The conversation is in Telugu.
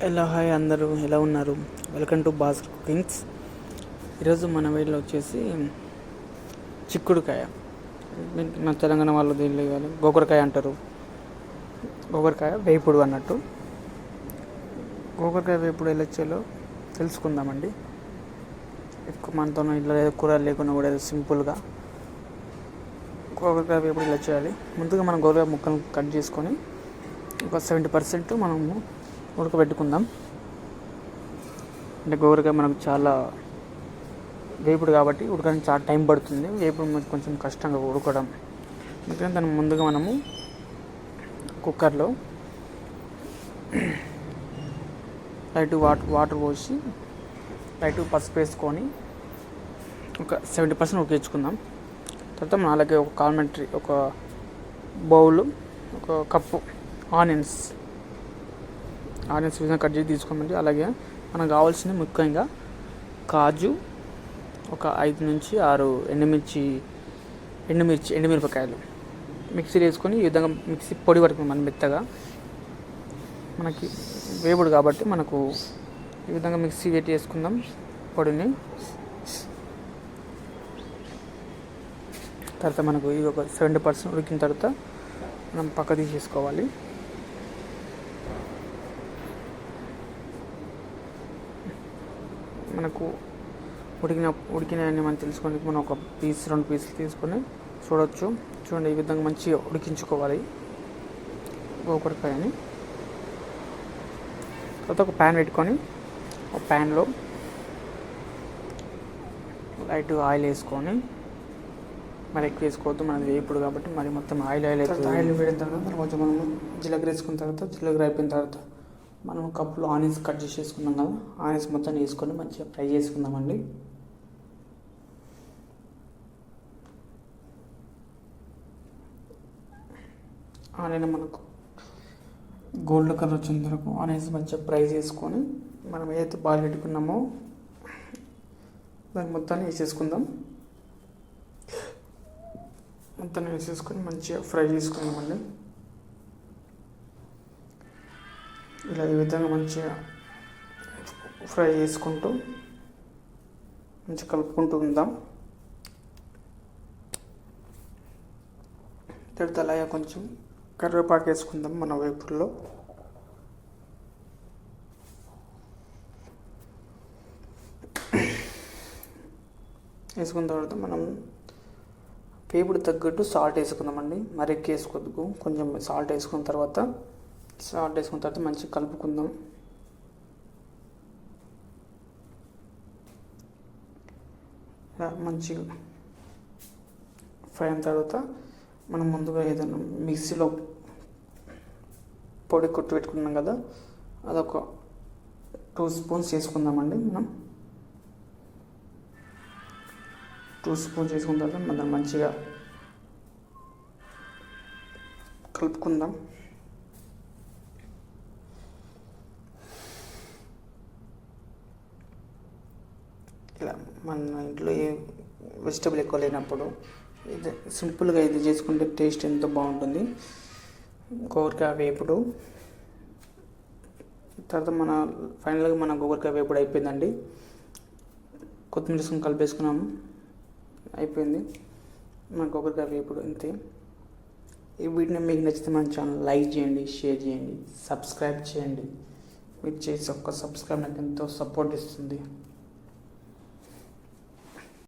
ఎలా హాయ్ అందరూ. ఎలా ఉన్నారు? వెల్కమ్ టు బాస్కర్ కుకింగ్స్ ఈరోజు మన వీళ్ళు వచ్చేసి చిక్కుడుకాయ. మీ- మన తెలంగాణ వాళ్ళు దీనిలో ఇవ్వాలి. గోకరకాయ అంటారు. గోకరకాయ వేపుడు అన్నట్టు. గోకరకాయ వేపుడు ఎలా చేయాలో తెలుసుకుందామండి. ఎక్కువ మనతో ఇంట్లో ఏదో కూరలు లేకుండా కూడా ఏదో సింపుల్గా గోకరకాయ వేపుడు ఇలా చేయాలి? ముందుగా మనం గోకరకాయ ముక్కలు కట్ చేసుకొని ఒక సెవెంటీ పర్సెంట్ మనము ఉడకబెట్టుకుందాం. అంటే గోకరకాయ మనకు చాలా వేపుడు కాబట్టి ఉడకడానికి చాలా టైం పడుతుంది. వేపుడు కొంచెం కష్టంగా ఉడకడం. అందుకని దాన్ని ముందుగా మనము కుక్కర్లో లైట్ వాటర్ వాటర్ పోసి లైట్ పసుపు వేసుకొని ఒక సెవెంటీ పర్సెంట్ ఉడికించుకుందాం. తర్వాత మనం అలాగే ఒక కాల్మెంటరీ ఒక బౌల్ ఒక కప్పు ఆనియన్స్ ఆనియన్స్ విధంగా కట్ చేసి తీసుకోమండి అలాగే మనకు కావాల్సింది ముఖ్యంగా కాజు ఒక ఐదు నుంచి ఆరు ఎండుమిర్చి ఎండుమిర్చి ఎండుమిరపకాయలు. మిక్సీ వేసుకొని ఈ విధంగా మిక్సీ పొడి పడుతుంది మన మెత్తగా మనకి వేపుడు కాబట్టి మనకు ఈ విధంగా మిక్సీ పెట్టి వేసుకుందాం పొడిని. తర్వాత మనకు ఇది ఒక సెవెంటీ పర్సెంట్ ఉడికిన తర్వాత మనం పక్క తీసేసుకోవాలి. మనకు ఉడికిన ఉడికినాయని మనం తెలుసుకొని మనం ఒక పీస్ రెండు పీసులు తీసుకొని చూడొచ్చు. చూడండి ఈ విధంగా మంచిగా ఉడికించుకోవాలి గోకరకాయని. తర్వాత ఒక ప్యాన్ పెట్టుకొని ఒక ప్యాన్లో లైట్ ఆయిల్ వేసుకొని మరి ఎక్కువ వేసుకోవద్దు మనది వేపుడు కాబట్టి మరి మొత్తం ఆయిల్ ఆయిల్ అవుతుంది ఆయిల్ వేడిన తర్వాత మనం కొంచెం మనం జీలకర్ర వేసుకున్న తర్వాత జీలకర్ర అయిపోయిన తర్వాత మనం కప్పులో ఆనియన్స్ కట్ చేసేసుకున్నాం కదా ఆనియన్స్ మొత్తం వేసుకొని మంచిగా ఫ్రై చేసుకుందామండి. ఆనియన్ మనకు గోల్డ్ కలర్ వచ్చిన వరకు ఆనియన్స్ మంచిగా ఫ్రై చేసుకొని మనం ఏదైతే బాగా పెట్టుకున్నామో దాన్ని మొత్తాన్ని వేసేసుకుందాం. మొత్తం వేసేసుకొని మంచిగా ఫ్రై చేసుకుందామండి. ఇలా ఈ విధంగా మంచిగా ఫ్రై చేసుకుంటూ మంచిగా కలుపుకుంటూ ఉందాం. తర్వాత అలాగే కొంచెం కరివేపాకు వేసుకుందాం మన వేపుల్లో. వేసుకున్న తర్వాత మనం వేపుడు తగ్గట్టు సాల్ట్ వేసుకుందామండి. మరి ఎక్కువ కొంచెం సాల్ట్ వేసుకున్న తర్వాత సాల్ట్ వేసుకున్న తర్వాత మంచిగా కలుపుకుందాం. ఇలా మంచిగా ఫ్రై అయిన తర్వాత మనం ముందుగా ఏదైనా మిక్సీలో పొడి కొట్టి పెట్టుకున్నాం కదా అదొక టూ స్పూన్స్ వేసుకుందామండి మనం. టూ స్పూన్స్ వేసుకున్న తర్వాత మనం మంచిగా కలుపుకుందాం ఇలా మన ఇంట్లో ఏ వెజిటబుల్ ఎక్కువ లేనప్పుడు ఇది సింపుల్గా ఇది చేసుకుంటే టేస్ట్ ఎంతో బాగుంటుంది. గోరకాయ వేపుడు. తర్వాత మన ఫైనల్గా మన గోరకాయ వేపుడు అయిపోయిందండి. కొత్తిమీర వేసుకొని కలిపేసుకున్నాము. అయిపోయింది. మన కొబ్బరికాయ వేపుడు అంతే. ఈ వీడియో మీకు నచ్చితే మన ఛానల్ లైక్ చేయండి షేర్ చేయండి సబ్స్క్రైబ్ చేయండి. మీరు చేసి ఒక్క సబ్స్క్రైబ్ నాకు ఎంతో సపోర్ట్ ఇస్తుంది.